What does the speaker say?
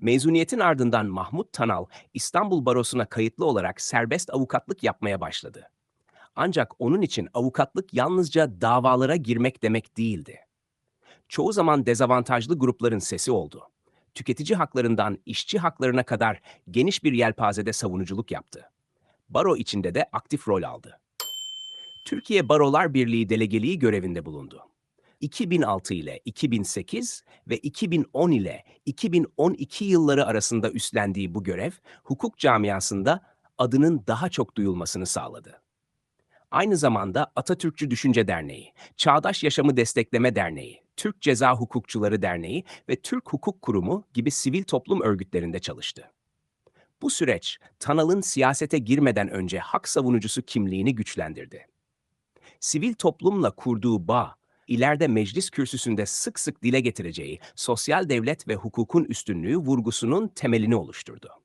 Mezuniyetin ardından Mahmut Tanal, İstanbul Barosu'na kayıtlı olarak serbest avukatlık yapmaya başladı. Ancak onun için avukatlık yalnızca davalara girmek demek değildi. Çoğu zaman dezavantajlı grupların sesi oldu. Tüketici haklarından işçi haklarına kadar geniş bir yelpazede savunuculuk yaptı. Baro içinde de aktif rol aldı. Türkiye Barolar Birliği delegeliği görevinde bulundu. 2006 ile 2008 ve 2010 ile 2012 yılları arasında üstlendiği bu görev, hukuk camiasında adının daha çok duyulmasını sağladı. Aynı zamanda Atatürkçü Düşünce Derneği, Çağdaş Yaşamı Destekleme Derneği, Türk Ceza Hukukçuları Derneği ve Türk Hukuk Kurumu gibi sivil toplum örgütlerinde çalıştı. Bu süreç, Tanal'ın siyasete girmeden önce hak savunucusu kimliğini güçlendirdi. Sivil toplumla kurduğu bağ, ileride meclis kürsüsünde sık sık dile getireceği sosyal devlet ve hukukun üstünlüğü vurgusunun temelini oluşturdu.